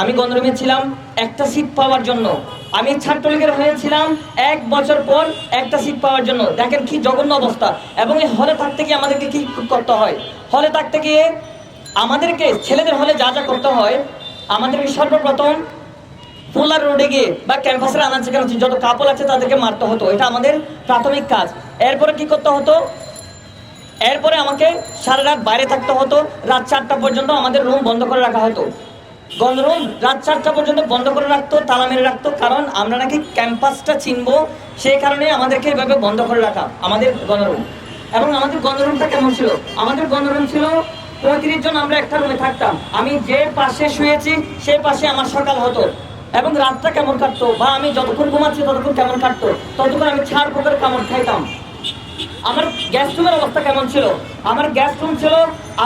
আমি গণরুমে ছিলাম একটা সিট পাওয়ার জন্য। আমি ছাত্রলীগের হয়েছিলাম এক বছর পর একটা সিট পাওয়ার জন্য। দেখেন কি জঘন্য অবস্থা। এবং এই হলে থাকতে গিয়ে আমাদেরকে কি করতে হয়? হলে থাকতে গিয়ে আমাদেরকে, ছেলেদের হলে যা যা করতে হয়, আমাদেরকে সর্বপ্রথম পোলার রোডে গিয়ে বা ক্যাম্পাসের আনাচে কানাচে যত কাপড় আছে তাদেরকে মারতে হতো। এটা আমাদের প্রাথমিক কাজ। এরপরে কি করতে হতো? এরপরে আমাকে সারা রাত বাইরে থাকতে হতো। রাত চারটা পর্যন্ত আমাদের রুম বন্ধ করে রাখা হতো। গণরুম রাত চারটা পর্যন্ত বন্ধ করে রাখতো, তালা মেরে রাখতো, কারণ আমরা নাকি ক্যাম্পাসটা চিনব, সেই কারণে আমাদেরকে এভাবে বন্ধ করে রাখা, আমাদের গণরুম এবং আমাদের গণরুমটা কেমন ছিল? আমাদের গণরুম ছিল পঁয়ত্রিশ জন আমরা একটা রুমে থাকতাম। আমি যে পাশে শুয়েছি সেই পাশে আমার সকাল হতো। এবং রাতটা কেমন কাটতো? বা আমি যতক্ষণ ঘুমাচ্ছি, ততক্ষণ কেমন কাটতো? ততক্ষণ আমি ছাড় পোকার কামড় খাইতাম। আমার গ্যাস রুমের অবস্থা কেমন ছিল? আমার গ্যাস রুম ছিল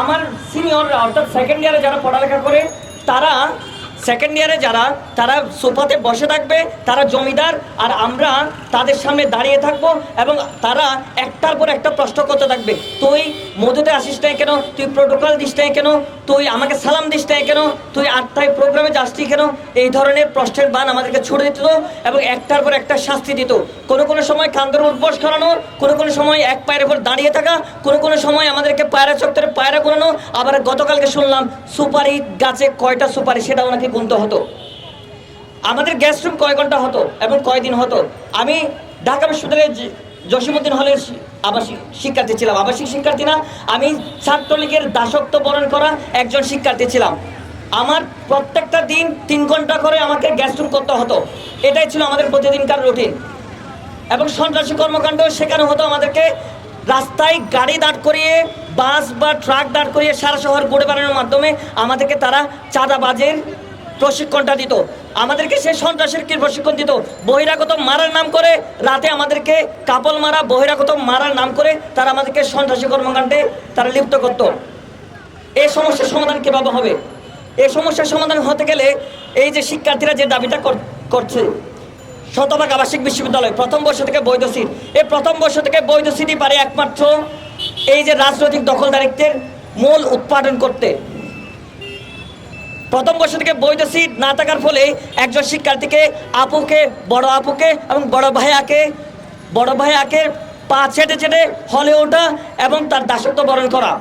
আমার সিনিয়ররা অর্থাৎ সেকেন্ড ইয়ারে যারা পড়ালেখা করে তারা সেকেন্ড ইয়ারে যারা তারা সোফাতে বসে থাকবে তারা জমিদার আর আমরা তাদের সামনে দাঁড়িয়ে থাকব এবং তারা একটার পর একটা প্রশ্ন করতে থাকবে, তুই মধুতে আসিস নাই কেন? তুই প্রোটোকল দিস নাই কেন? তুই আমাকে সালাম দিস নাই কেন? তুই আটটায় প্রোগ্রামে যাসনি কেন? এই ধরনের প্রশ্নের বান আমাদেরকে ছুড়ে দিত এবং একটার পর একটা শাস্তি দিত। কোনো কোনো সময় কান্দর উঠবস করানো, কোনো কোনো সময় এক পায়ের উপর দাঁড়িয়ে থাকা, কোনো কোনো সময় আমাদেরকে পায়রা চত্বরে পায়রা করানো। আবার গতকালকে শুনলাম, সুপারি গাছে কয়টা সুপারি? সেটা ওনাকে গুনতে হতো। আমাদের গ্যাস রুম কয় ঘণ্টা হতো এবং কয়দিন হতো? আমি ঢাকা বিশ্ববিদ্যালয়ের জ- জসীমউদ্দিন হলের আবাসিক শিক্ষার্থী ছিলাম। আবাসিক শিক্ষার্থী না, আমি ছাত্রলীগের দাসত্ব বরণ করা একজন শিক্ষার্থী ছিলাম। আমার প্রত্যেকটা দিন তিন ঘণ্টা করে আমাকে গ্যাস রুম করতে হতো। এটাই ছিল আমাদের প্রতিদিনকার রুটিন এবং সন্ত্রাসী কর্মকাণ্ড শেখানো হতো আমাদেরকে রাস্তায় গাড়ি দাঁড় করিয়ে, বাস বা ট্রাক দাঁড় করিয়ে সারা শহর ঘুরে বেড়ানোর মাধ্যমে আমাদেরকে তারা চাঁদাবাজের প্রশিক্ষণটা দিত। আমাদেরকে সেই সন্ত্রাসের কি প্রশিক্ষণ দিত। বহিরাগত মারার নাম করে রাতে আমাদেরকে কাপল মারা, বহিরাগত মারার নাম করে তারা আমাদেরকে সন্ত্রাসী কর্মকাণ্ডে তারা লিপ্ত করতো। এই সমস্যার সমাধান কীভাবে হবে? এই সমস্যার সমাধান হতে গেলে এই যে শিক্ষার্থীরা যে দাবিটা কর- করছে, শতভাগ আবাসিক বিশ্ববিদ্যালয়, প্রথম বর্ষ থেকে বৈধ সিট। এই প্রথম বর্ষ থেকে বৈধ সিটই পারে একমাত্র এই যে রাজনৈতিক দখলদারিত্বের মূল উৎপাদন করতে। প্রথম বর্ষ থেকে বৈধ সিট না থাকার ফলে একজন শিক্ষার্থীকে আপুকে, বড় আপুকে এবং বড় ভাইয়াকে বড় ভাইয়াকে পা ছেটে ছেটে হলে ওঠা এবং তার দাসত্ব বরণ করা।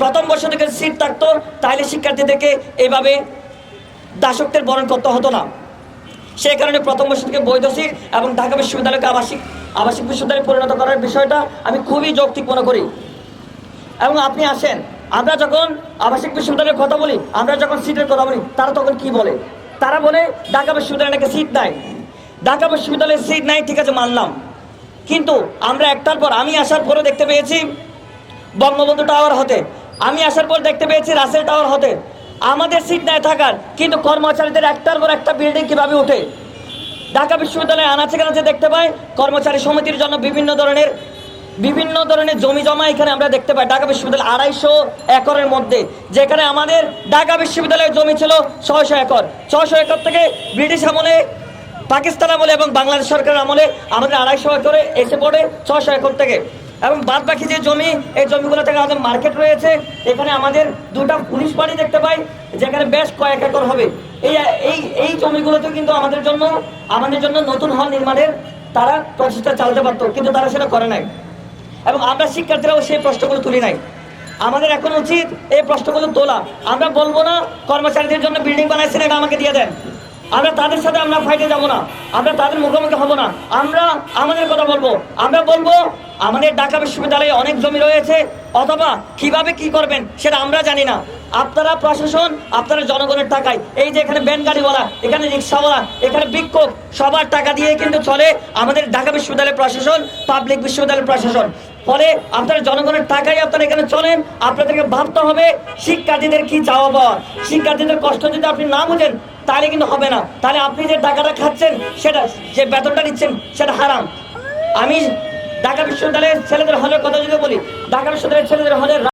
প্রথম বর্ষ থেকে সিট থাকতো তাহলে শিক্ষার্থীদেরকে এইভাবে দাসত্বের বরণ করতে হতো না। সেই কারণে প্রথম বর্ষ থেকে বৈধ সিট এবং ঢাকা বিশ্ববিদ্যালয়কে আবাসিক আবাসিক বিশ্ববিদ্যালয়ে পরিণত করার বিষয়টা আমি খুবই যৌক্তিক মনে করি। এবং আপনি আসেন আমরা যখন আবাসিক বিশ্ববিদ্যালয়ের কথা বলি, আমরা যখন সিটের কথা বলি, তারা তখন কি বলে? তারা বলে, ঢাকা বিশ্ববিদ্যালয়ে নাকি সিট নাই। ঢাকা বিশ্ববিদ্যালয়ে সিট নাই, ঠিক আছে, মানলাম। কিন্তু আমরা একটার পর আমি আসার পরে দেখতে পেয়েছি, বঙ্গবন্ধু টাওয়ার হতে। আমি আসার পর দেখতে পেয়েছি, রাসেল টাওয়ার হতে। আমাদের সিট নাই থাকার, কিন্তু কর্মচারীদের একটার পর একটা বিল্ডিং কীভাবে ওঠে? ঢাকা বিশ্ববিদ্যালয়ে আনাচে কানাচে দেখতে পাই, কর্মচারী সমিতির জন্য বিভিন্ন ধরনের বিভিন্ন ধরনের জমি জমা এখানে আমরা দেখতে পাই ঢাকা বিশ্ববিদ্যালয় আড়াইশো একরের মধ্যে, যেখানে আমাদের ঢাকা বিশ্ববিদ্যালয়ের জমি ছিল ছয়শো একর। ছয়শো একর থেকে ব্রিটিশ আমলে, পাকিস্তান আমলে এবং বাংলাদেশ সরকারের আমলে আমাদের আড়াইশো একরে এসে পড়ে ছয়শো একর থেকে। এবং বাদ বাকি যে জমি, এই জমিগুলো থেকে আমাদের মার্কেট রয়েছে, এখানে আমাদের দুটা পুলিশ বাড়ি দেখতে পাই, যেখানে বেশ কয়েক একর হবে। এই এই এই জমিগুলোতেও কিন্তু আমাদের জন্য আমাদের জন্য নতুন হল নির্মাণের তারা প্রচেষ্টা চালাতে পারতো, কিন্তু তারা সেটা করে নাই। এবং আমরা শিক্ষার্থীরাও সেই প্রশ্নগুলো তুলি নাই। আমাদের এখন উচিত এই প্রশ্নগুলো তোলা। আমরা বলব না, কর্মচারীদের জন্য বিল্ডিং বানাইছেন, এটা আমাকে দিয়ে দেন। আমরা তাদের সাথে আমরা ফাইটে যাব না। আমরা তাদের মুখোমুখি হব না। আমরা আমাদের কথা বলব। আমরা বলব, আমাদের ঢাকা বিশ্ববিদ্যালয়ে অনেক জমি রয়েছে, অথবা কীভাবে কি করবেন সেটা আমরা জানি না। আপনারা প্রশাসন, আপনারা জনগণের টাকায়, এই যে এখানে ব্যান গাড়িওয়ালা এখানে রিক্সাওয়ালা এখানে বিক্ষোভ, সবার টাকা দিয়ে কিন্তু চলে আমাদের ঢাকা বিশ্ববিদ্যালয়ের প্রশাসন, পাবলিক বিশ্ববিদ্যালয়ের প্রশাসন। ফলে আপনারা জনগণের টাকায় আপনারা এখানে চলেন, আপনাদেরকে ভাবতে হবে শিক্ষার্থীদের কি চাওয়া পাওয়া। শিক্ষার্থীদের কষ্ট যদি আপনি না বুঝেন তাহলে কিন্তু হবে না। তাহলে আপনি যে টাকাটা খাচ্ছেন, সেটা যে বেতনটা নিচ্ছেন, সেটা হারাম। আমি ঢাকা বিশ্ববিদ্যালয়ের ছেলেদের হলের কথা যদি বলি, ঢাকা বিশ্ববিদ্যালয়ের ছেলেদের হলের